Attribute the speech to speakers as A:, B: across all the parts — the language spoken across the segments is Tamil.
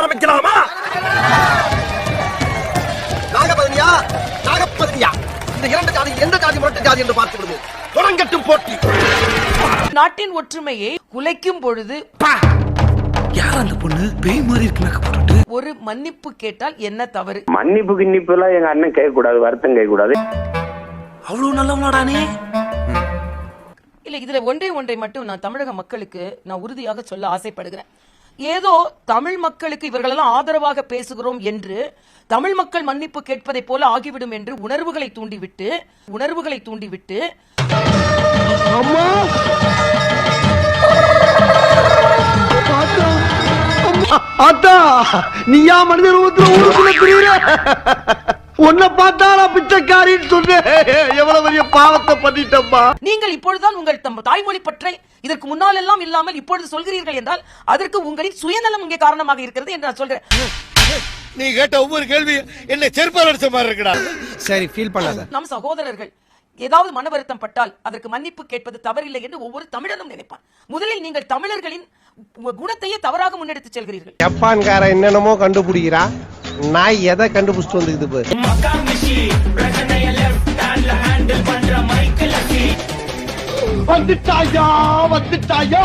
A: ஆரம்பிக்கலாமா? நாகபதினியா? நாகப்பதினியா இந்த இரண்டு ஜாதி எந்த ஜாதி முரட்டு ஜாதி என்று பார்த்து விடுவோம் தொடங்கட்டும் போட்டி.
B: நாட்டின் ஒற்றுமையை குலைக்கும் பொழுது
C: யார் அந்த பொண்ணு? பேய் மாதிரி இருக்கு
B: ஒரு மன்னிப்பு கேட்டால் என்ன தவறு?
D: மன்னிப்பு கிண்ணிப்பு எல்லாம் எங்க அண்ணன் கேட்க கூடாது வருத்தம் கேட்க கூடாது
C: அவ்வளவு நல்லவனாடானே
B: இல்ல இதுல ஒன்றை ஒன்றை மட்டும் நான் தமிழக மக்களுக்கு நான் உறுதியாக சொல்ல ஆசைப்படுகிறேன். ஏதோ தமிழ் மக்களுக்கு இவர்களெல்லாம் ஆதரவாக பேசுகிறோம் என்று தமிழ் மக்கள் மன்னிப்பு கேட்பதை போல ஆகிவிடும் என்று உணர்வுகளை தூண்டிவிட்டு உணர்வுகளை தூண்டிவிட்டு
A: அத்தா நீயா மனித ரூபத்துல ஊருக்குள்ள உன்னை பார்த்தா நான் பிச்சைக்காரின்னு சொன்னேன் எவ்வளவு பெரிய பாவத்தை பண்ணிட்டப்பா
B: நீங்கள் இப்பொழுதுதான் உங்கள் தம் தாய்மொழி பற்றை இதற்கு முன்னால் எல்லாம் இல்லாமல் இப்பொழுது சொல்கிறீர்கள் என்றால் அதற்கு உங்களின் சுயநலம் இங்கே காரணமாக இருக்கிறது என்று நான் சொல்கிறேன்.
E: நீ கேட்ட ஒவ்வொரு கேள்வி என்ன செருப்பால் அடிச்ச மாதிரி இருக்குடா.
F: சரி ஃபீல் பண்ணாத.
B: நம் சகோதரர்கள் ஏதாவது மன வருத்தம் பட்டால் அதற்கு மன்னிப்பு கேட்பது தவறில்லை என்று ஒவ்வொரு தமிழனும் நினைப்பான். முதலில் நீங்கள் தமிழர்களின் குணத்தையே தவறாக முன்னெடுத்து செல்கிறீர்கள்.
F: ஜப்பான்காரன் என்னென்னமோ கண்டுபிடிக்கிறா. நான் எதை கண்டுபிடிச்சிட்டு வந்துக்குது பாரு.
A: வந்துட்டாயா வந்துட்டாயா?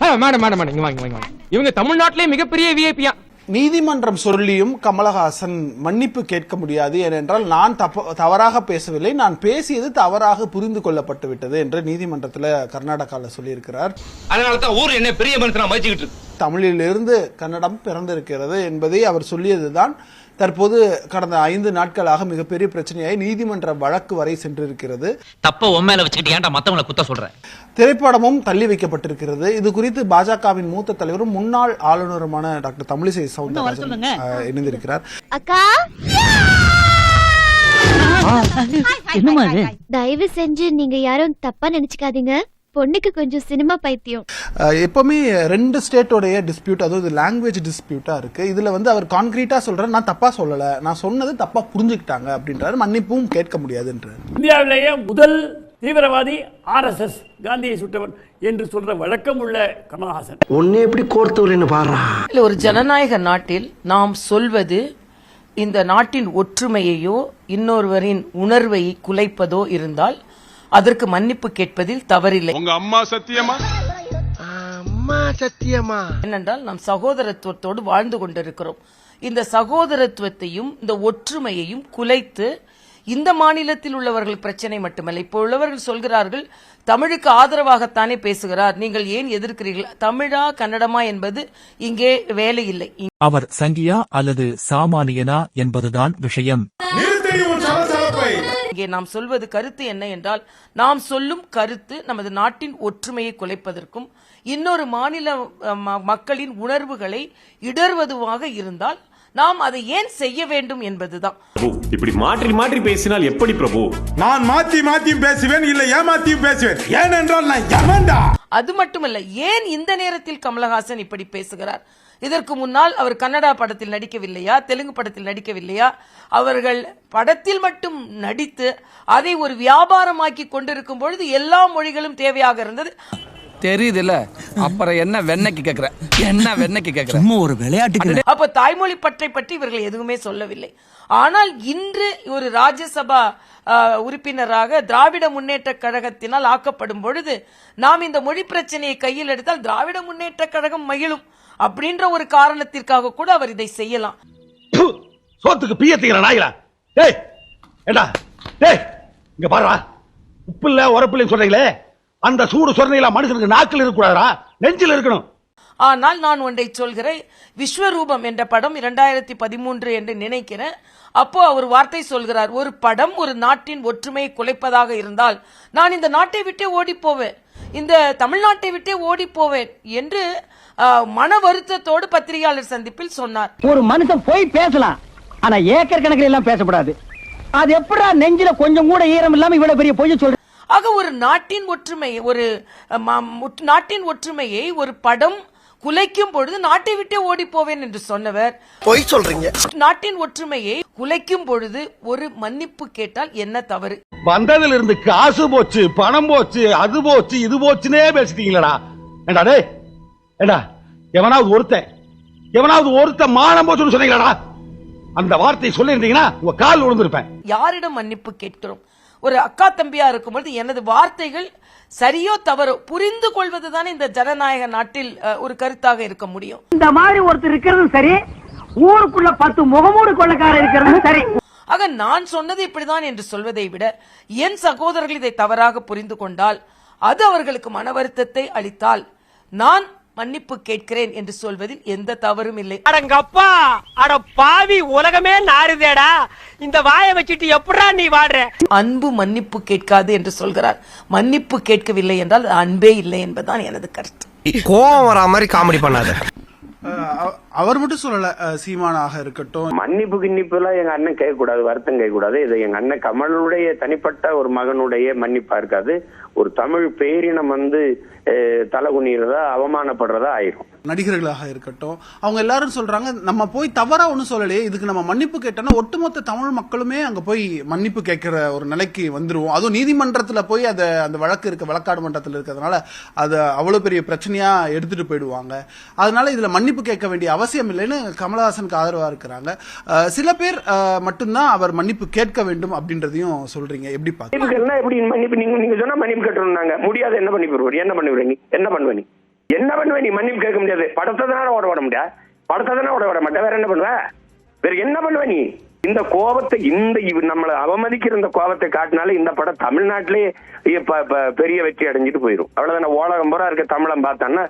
G: மேடம் மேடம் மேடம் இங்க வாங்க வாங்க வாங்க. இவங்க தமிழ்நாட்டிலே மிகப்பெரிய விஐபியா
H: நீதிமன்றம் சொல்லியும் கமலஹாசன் மன்னிப்பு கேட்க முடியாது. ஏனென்றால் நான் தப்ப தவறாக பேசவில்லை. நான் பேசியது தவறாக புரிந்து கொள்ளப்பட்டு விட்டது என்று நீதிமன்றத்தில் கர்நாடகாவில் சொல்லியிருக்கிறார்.
G: அதனால தான் ஊர் என்ன பெரிய மனுஷனா மதிச்சுக்கிட்டு
H: தமிழிலிருந்து கன்னடம் பிறந்திருக்கிறது என்பதை அவர் சொல்லியதுதான். தற்போது கடந்த ஐந்து நாட்களாக மிகப்பெரிய பிரச்சனையாய் நீதிமன்ற வழக்கு வரை சென்றிருக்கிறது.
I: தப்ப உண்மையில வச்சுக்கிட்டு ஏன்டா மத்தவங்களை குத்த சொல்ற?
H: திரைப்படமும் தள்ளி வைக்கப்பட்டிருக்கிறது. இது குறித்து பாஜகவின் மூத்த தலைவரும் முன்னாள் ஆளுநருமான டாக்டர் தமிழிசை சவுந்தரராஜன் இணைந்திருக்கிறார்.
J: அக்கா! தயவு செஞ்சு நீங்க யாரும் தப்பா நினைச்சுக்காதீங்க. பொண்ணுக்கு கொஞ்சம் சினிமா பைத்தியம்.
H: எப்பவுமே ரெண்டு ஸ்டேட்டோடைய டிஸ்பியூட் அதாவது லாங்குவேஜ் டிஸ்பியூட்டா இருக்கு. இதுல வந்து அவர் கான்கிரீட்டா சொல்றாரு நான் தப்பா சொல்லல. நான் சொன்னது தப்பா புரிஞ்சுக்கிட்டாங்க அப்படின்றாரு. மன்னிப்பும் கேட்க முடியாதுன்றாரு.
K: இந்தியாவிலேயே முதல் தீவிரவாதி ஆர்எஸ்எஸ் காந்தியை சுட்டவன் என்று சொல்ற வழக்கம் உள்ள கமலஹாசன்.
A: உன்னை எப்படி கோர்த்தவர்னு பாடுறா?
B: இல்ல ஒரு ஜனநாயக நாட்டில் நாம் சொல்வது இந்த நாட்டின் ஒற்றுமையையோ இன்னொருவரின் உணர்வை குலைப்பதோ இருந்தால் அதற்கு மன்னிப்பு கேட்பதில் தவறில்லை.
E: உங்க அம்மா சத்தியமா?
A: அம்மா சத்தியமா?
B: ஏனென்றால் நாம் சகோதரத்துவத்தோடு வாழ்ந்து கொண்டிருக்கிறோம். இந்த சகோதரத்துவத்தையும் இந்த ஒற்றுமையையும் குலைத்து இந்த மாநிலத்தில் உள்ளவர்கள் பிரச்சனை மட்டுமல்ல இப்போ உள்ளவர்கள் சொல்கிறார்கள் தமிழுக்கு ஆதரவாகத்தானே பேசுகிறார் நீங்கள் ஏன் எதிர்க்கிறீர்கள்? தமிழா கன்னடமா என்பது இங்கே வேலை இல்லை.
C: அவர் சங்கியா அல்லது சாமானியனா என்பதுதான் விஷயம்.
B: இங்கே நாம் சொல்வது கருத்து என்ன என்றால் நாம் சொல்லும் கருத்து நமது நாட்டின் ஒற்றுமையை குலைப்பதற்கும் இன்னொரு மாநில மக்களின் உணர்வுகளை இடர்வதுவாக இருந்தால் நாம் அதை ஏன் செய்ய வேண்டும் என்பதுதான்.
D: இப்படி மாற்றி மாற்றி பேசினால் எப்படி பிரபு?
E: நான் மாத்தி மாத்தியும் பேசுவேன் இல்ல ஏமாத்தியும் பேசுவேன். ஏனென்றால் நான்
B: அது மட்டுமல்ல ஏன் இந்த நேரத்தில் கமலஹாசன் இப்படி பேசுகிறார்? இதற்கு முன்னால் அவர் கன்னடா படத்தில் நடிக்கவில்லையா தெலுங்கு படத்தில் நடிக்கவில்லையா? அவர்கள் படத்தில் மட்டும் நடித்து அதை ஒரு வியாபாரமாக்கி கொண்டிருக்கும் பொழுது எல்லா மொழிகளும் தேவையாக இருந்தது.
F: தெரியுதுல்ல அப்புறம் என்ன வெண்ணைக்கு கேக்குற? என்ன வெண்ணைக்கு கேக்குற?
C: சும்மா ஒரு விளையாட்டுக்கு
B: அப்ப தாய்மொழி பற்றை பற்றி இவர்கள் எதுவுமே சொல்லவில்லை. ஆனால் இன்று ஒரு ராஜ்யசபா உறுப்பினராக திராவிட முன்னேற்ற கழகத்தினால் ஆக்கப்படும் பொழுது நாம் இந்த மொழி பிரச்சனையை கையில் எடுத்தால் திராவிட முன்னேற்ற கழகம் மகிழும் அப்படின்ற ஒரு காரணத்திற்காக கூட அவர் இதை செய்யலாம்.
A: சோத்துக்கு பீய தீங்கிற நாய்களா? டேய்! ஏண்டா? டேய்! இங்க பாருடா. உப்பு இல்ல உரப்பு இல்லைன்னு சொல்றீங்களே? அந்த சூடு சொன்னீங்களா மனுஷனுக்கு நாக்கில் இருக்கக்கூடாதா நெஞ்சில் இருக்கணும்.
B: ஆனால் நான் ஒன்றை சொல்கிறேன் விஸ்வரூபம் என்ற படம் இரண்டாயிரத்தி பதிமூன்று என்று நினைக்கிறேன். அப்போ அவர் வார்த்தை சொல்கிறார் ஒரு படம் ஒரு நாட்டின் ஒற்றுமையை குலைப்பதாக இருந்தால் நான் இந்த நாட்டை விட்டே ஓடி போவேன் இந்த தமிழ்நாட்டை விட்டே ஓடி போவேன் என்று மன வருத்தத்தோடு பத்திரிகையாளர் சந்திப்பில் சொன்னார்.
G: ஒரு மனுஷன் போய் பேசலாம் ஆனா ஏக்கர் கணக்கில் எல்லாம் பேசக்கூடாது அது எப்படா நெஞ்சில கொஞ்சம் கூட ஈரம் இல்லாம இவ்வளவு பெரிய பொய்ய சொல்ற
B: ஆக ஒரு நாட்டின் ஒற்றுமை ஒரு நாட்டின் ஒற்றுமையை ஒரு படம் குலைக்கும் பொழுது நாட்டை விட்டே ஓடி போவேன் என்று சொன்னவர்.
A: பொய் சொல்றீங்க.
B: நாட்டின் ஒற்றுமையை குலைக்கும் பொழுது ஒரு மன்னிப்பு கேட்டால் என்ன தவறு?
A: வந்ததுல இருந்து காசு போச்சு பணம் போச்சு அது போச்சு இது போச்சுனே பேசிட்டீங்களடா. ஏண்டா டேய் ஏண்டா எவனாவது ஒருத்தன் எவனாவது ஒருத்த மானம் போச்சுன்னு சொன்னீங்களாடா. அந்த வார்த்தையை சொல்லியிருந்தீங்கன்னா உங்க கால் விழுந்திருப்பேன்
B: யாரிடம் மன்னிப்பு கேட்கிறோம்? ஒரு அக்கா தம்பியா இருக்கும்பொழுது எனது வார்த்தைகள் சரியோ தவறோ புரிந்து கொள்வதுதானே இந்த ஜனநாயக நாட்டில் ஒரு கருத்தாக இருக்க முடியும்.
G: இந்த மாதிரி ஒருத்தர் இருக்கிறதும் சரி ஊருக்குள்ள பத்து முகமூடு கொள்ளக்காரர் இருக்கிறதும் சரி.
B: ஆக நான் சொன்னது இப்படிதான் என்று சொல்வதை விட என் சகோதரர்கள் இதை தவறாக புரிந்து கொண்டால் அது அவர்களுக்கு மன வருத்தத்தை அளித்தால் நான் மன்னிப்பு கேட்கிறேன் என்று சொல்வதில் எந்த தவறும் இல்லை.
G: அடங்கப்பா! அட பாவி உலகமே நாறுதேடா. இந்த வாயை வச்சுட்டு எப்படா நீ வாடுற?
B: அன்பு மன்னிப்பு கேட்காது என்று சொல்கிறார். மன்னிப்பு கேட்கவில்லை என்றால் அன்பே இல்லை என்பதுதான் எனது கருத்து.
F: கோவம் வரா மாதிரி காமெடி பண்ணாத.
H: அவர் மட்டும் சொல்லல. சீமானாக இருக்கட்டும்.
D: மன்னிப்பு கிண்ணிப்பு எல்லாம் எங்க அண்ணன் கேட்க கூடாது வருத்தம் கேட்க கூடாது இது எங்க அண்ணன் கமலுடைய தனிப்பட்ட ஒரு மகனுடைய மன்னிப்பா இருக்காது. ஒரு தமிழ் பேரினம் வந்து தலை குனிறதா அவமானப்படுறதா ஆயிரும்.
H: நடிகர்களாக இருக்கட்டும். அவங்க எல்லாரும் சொல்றாங்க நம்ம போய் தவறா ஒண்ணும் சொல்லலையே இதுக்கு நம்ம மன்னிப்பு கேட்டோம்னா ஒட்டுமொத்த தமிழ் மக்களுமே அங்க போய் மன்னிப்பு கேட்கிற ஒரு நிலைக்கு வந்துருவோம். அதுவும் நீதிமன்றத்துல போய் அதை அந்த வழக்கு இருக்க வழக்காடு மன்றத்துல இருக்கிறதுனால அதை அவ்வளவு பெரிய பிரச்சனையா எடுத்துட்டு போயிடுவாங்க. அதனால இதுல மன்னிப்பு கேட்க வேண்டிய அவசியம் இல்லைன்னு கமலஹாசனுக்கு ஆதரவா இருக்கிறாங்க. சில பேர் மட்டும்தான் அவர் மன்னிப்பு கேட்க வேண்டும் அப்படின்றதையும் சொல்றீங்க. எப்படி பாக்க
D: மன்னிப்பு எப்படி மன்னிப்பு? நீங்க நீங்க சொன்னா மன்னிப்பு கேட்டுருந்தாங்க. முடியாது என்ன பண்ணி போடுவோம் என்ன பண்ணுவ என்ன பண்ணுவீங்க? என்ன பண்ணுவ நீ? மன்னிப்பு கேட்க முடியாது. படத்தை தானே ஓட விட முடியாது படத்தை தானே ஓட விட மாட்டேன் வேற என்ன பண்ணுவ? வேற என்ன பண்ணுவ நீ? இந்த கோபத்தை இந்த நம்மளை அவமதிக்கிற இந்த கோபத்தை காட்டினாலே இந்த படம் தமிழ்நாட்டிலே இப்ப இப்ப பெரிய வெற்றி அடைஞ்சிட்டு போயிடும் அவ்வளவுதானே? ஓலகம் பூரா இருக்க தமிழம் பார்த்தான்னா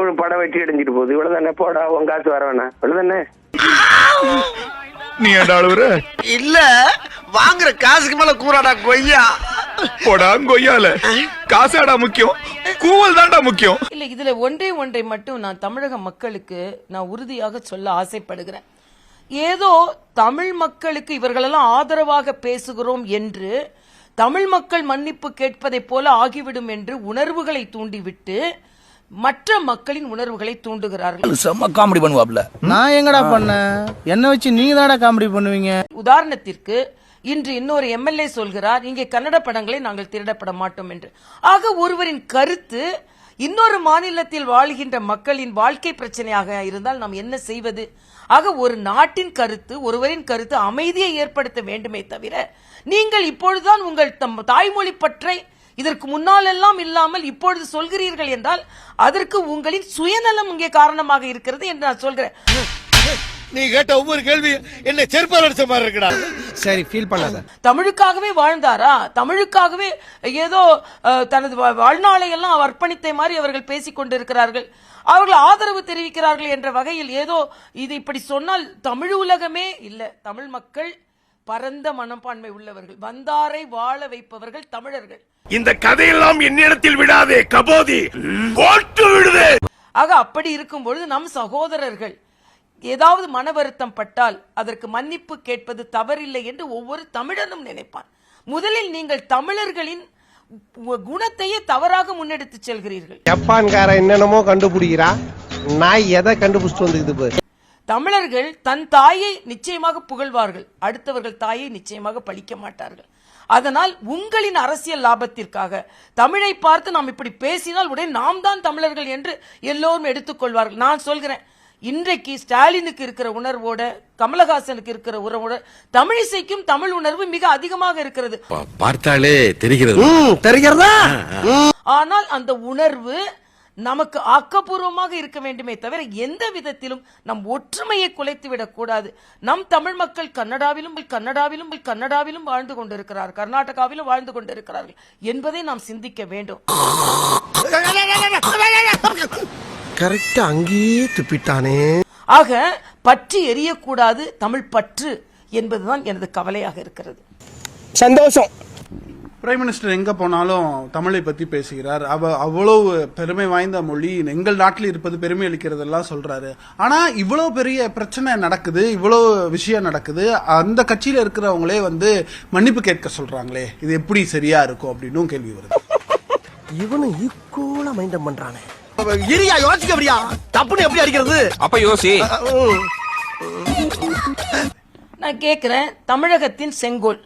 D: ஒரு படம் வெற்றி அடைஞ்சிட்டு போகுது. இவ்வளவுதானே? போடா உன் காசு வர வேணாம். இவ்வளவுதானே
E: நீ
F: இல்ல வாங்குற காசுக்கு மேல கூறாடா கொய்யா.
E: போடா கொய்யால. காசாடா முக்கியம். கூவல் தான்டா முக்கியம்.
B: இல்ல இதுல ஒன்றே ஒன்றை மட்டும் நான் தமிழக மக்களுக்கு நான் உறுதியாக சொல்ல ஆசைப்படுகிறேன். ஏதோ தமிழ் மக்களுக்கு இவர்களெல்லாம் ஆதரவாக பேசுகிறோம் என்று தமிழ் மக்கள் மன்னிப்பு கேட்பதைப் போல ஆகிவிடும் என்று உணர்வுகளை தூண்டிவிட்டு மற்ற மக்களின் உணர்வுகளை தூண்டுகிறார்கள்.
I: செம்ம காமெடி பண்ணுவாப்ல.
G: நான் எங்கடா பண்ணேன்? என்ன வச்சு நீங்க தானடா காமெடி பண்ணுவீங்க?
B: உதாரணத்திற்கு இன்று இன்னொரு எம்எல்ஏ சொல்கிறார் இங்கே கன்னட படங்களை நாங்கள் திருடப்பட மாட்டோம் என்று. ஆக ஒருவரின் கருத்து இன்னொரு மாநிலத்தில் வாழ்கின்ற மக்களின் வாழ்க்கை பிரச்சனையாக இருந்தால் நாம் என்ன செய்வது? ஆக ஒரு நாட்டின் கருத்து ஒருவரின் கருத்து அமைதியை ஏற்படுத்த வேண்டுமே தவிர நீங்கள் இப்பொழுதுதான் உங்கள் தம் தாய்மொழி பற்றை இதற்கு முன்னாலெல்லாம் இல்லாமல் இப்பொழுது சொல்கிறீர்கள் என்றால் அதற்கு உங்களின் சுயநலம் இங்கே காரணமாக இருக்கிறது என்று நான் சொல்கிறேன்.
F: நீ கேட்ட ஒவ்வொரு கேள்வி என்ன செருப்பால் அடிச்ச மாதிரி இருக்குடா. சரி ஃபீல் பண்ணாத.
B: தமிழுக்காகவே வாழ்ந்தாரா? தமிழுக்காகவே ஏதோ தனது வா- வாழ்நாளை எல்லாம் அர்ப்பணித்த மாதிரி அவர்கள் பேசிக் கொண்டிருக்கிறார்கள். அவர்கள் ஆதரவு தெரிவிக்கிறார்கள் என்ற வகையில் ஏதோ இது இப்படி சொன்னால் தமிழ் உலகமே இல்ல. தமிழ் மக்கள் பரந்த மனப்பான்மை உள்ளவர்கள். வந்தாரை வாழ வைப்பவர்கள் தமிழர்கள்.
E: இந்த கதையெல்லாம் என்னிடத்தில் விடாதே கபோதி.
B: ஆக அப்படி இருக்கும் பொழுது நம் சகோதரர்கள் ஏதாவது மன வருத்தம் பட்டால் அதற்கு மன்னிப்பு கேட்பது தவறில்லை என்று ஒவ்வொரு தமிழனும் நினைப்பான். முதலில் நீங்கள் தமிழர்களின் குணத்தையே தவறாக முன்னெடுத்து செல்கிறீர்கள்.
F: ஜப்பான்கார என்னென்னமோ கண்டுபிடிக்கிறா. நான் எதை கண்டுபிடிச்சிட்டு வந்துக்குது
B: தமிழர்கள் தன் தாயை நிச்சயமாக புகழ்வார்கள். அடுத்தவர்கள் தாயை நிச்சயமாக பழிக்க மாட்டார்கள். அதனால் உங்களின் அரசியல் லாபத்திற்காக தமிழை பார்த்து நாம் இப்படி பேசினால் உடனே நாம் தான் தமிழர்கள் என்று எல்லோரும் எடுத்துக்கொள்வார்கள் நான் சொல்கிறேன் இன்றைக்கு ஸ்டாலினுக்கு இருக்கிற உணர்வோட கமலஹாசனுக்கு இருக்கிற உறவோட தமிழிசைக்கும் தமிழ் உணர்வு மிக அதிகமாக இருக்கிறது
E: பார்த்தாலே தெரிகிறது
F: தெரிகிறதா
B: ஆனால் அந்த உணர்வு நமக்கு ஆக்கப்பூர்வமாக இருக்க வேண்டுமே தவிர எந்த விதத்திலும் நம் ஒற்றுமையை குலைத்து விடக்கூடாது நம் தமிழ் மக்கள் கன்னடாவிலும் கன்னடாவிலும் கன்னடாவிலும் வாழ்ந்து கொண்டிருக்கிறார் கர்நாடகாவிலும் வாழ்ந்து கொண்டிருக்கிறார்கள் என்பதை நாம் சிந்திக்க வேண்டும்
F: கரெக்டா அங்கேயே துப்பிட்டானே.
B: ஆக பற்றி எரியக்கூடாது தமிழ் பற்று என்பதுதான் எனது கவலையாக இருக்கிறது.
F: சந்தோஷம்.
H: பிரைம் மினிஸ்டர் எங்க போனாலும் தமிழை பத்தி பேசுகிறார். அவ அவ்வளவு பெருமை வாய்ந்த மொழி எங்கள் நாட்டில் இருப்பது பெருமை அளிக்கிறதெல்லாம் சொல்றாரு. ஆனா இவ்வளவு பெரிய பிரச்சனை நடக்குது இவ்வளவு விஷயம் நடக்குது அந்த கட்சியில இருக்கிறவங்களே வந்து மன்னிப்பு கேட்க சொல்றாங்களே இது எப்படி சரியா இருக்கும் அப்படின்னும் கேள்வி வருது.
F: இவனும் ஈக்குவலா மைண்டம் பண்றானே. இரியா யோசிக்க அப்படியா தப்புன்னு எப்படி அடிக்கிறது?
I: அப்ப யோசி.
B: நான் கேட்கிறேன் தமிழகத்தின் செங்கோல்.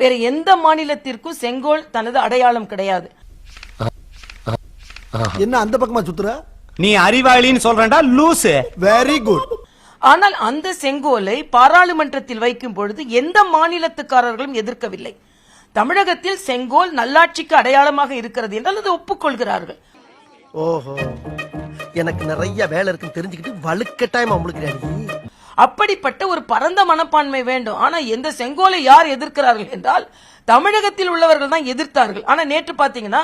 B: வேற எந்த மாநிலத்திற்கும் செங்கோல் தனது அடையாளம் கிடையாது.
F: என்ன அந்த பக்கமா சுத்துற? நீ அறிவாளின்னு சொல்றேன்டா லூசு. வெரி குட்
B: ஆனால் அந்த செங்கோலை பாராளுமன்றத்தில் வைக்கும் பொழுது எந்த மாநிலத்துக்காரர்களும் எதிர்க்கவில்லை. தமிழகத்தில் செங்கோல் நல்லாட்சிக்கு அடையாளமாக இருக்கிறது என்றால் அதை ஒப்புக்கொள்கிறார்கள்.
F: ஓஹோ. எனக்கு நிறைய வேலை இருக்குன்னு தெரிஞ்சுக்கிட்டு வலுக்கட்டாயமா உங்களுக்கு
B: அப்படிப்பட்ட ஒரு பரந்த மனப்பான்மை வேண்டும். ஆனா எந்த செங்கோலை யார் எதிர்க்கிறார்கள் என்றால் தமிழகத்தில் உள்ளவர்கள் தான் எதிர்த்தார்கள். ஆனா நேற்று பாத்தீங்கன்னா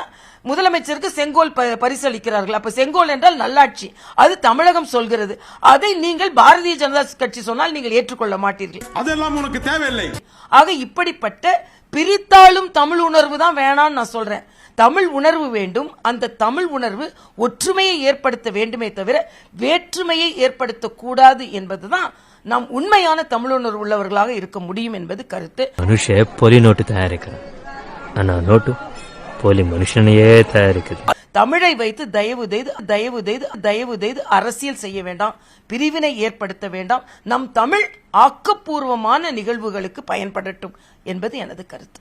B: முதலமைச்சருக்கு செங்கோல் ப- பரிசளிக்கிறார்கள். அப்ப செங்கோல் என்றால் நல்லாட்சி. அது தமிழகம் சொல்கிறது. அதை நீங்கள் பாரதிய ஜனதா கட்சி சொன்னால் நீங்கள் ஏற்றுக்கொள்ள மாட்டீர்கள்.
E: அதெல்லாம் உனக்கு தேவையில்லை.
B: ஆக இப்படிப்பட்ட பிரித்தாளும் தமிழ் உணர்வு தான் வேணாம்னு நான் சொல்றேன். தமிழ் உணர்வு வேண்டும். அந்த தமிழ் உணர்வு ஒற்றுமையை ஏற்படுத்த வேண்டுமே தவிர வேற்றுமையை ஏற்படுத்தக்கூடாது என்பதுதான் நாம் உண்மையான தமிழ் உணர்வு உள்ளவர்களாக இருக்க முடியும் என்பது கருத்து.
I: மனுஷ போலி நோட்டு தயாரிக்கிறான். ஆனா நோட்டு போலி மனுஷனையே தயாரிக்குது.
B: தமிழை வைத்து தயவு செய்து தயவு செய்து தயவு செய்து அரசியல் செய்ய வேண்டாம். பிரிவினை ஏற்படுத்த வேண்டாம். நம் தமிழ் ஆக்கப்பூர்வமான நிகழ்வுகளுக்கு பயன்படட்டும் என்பது எனது கருத்து.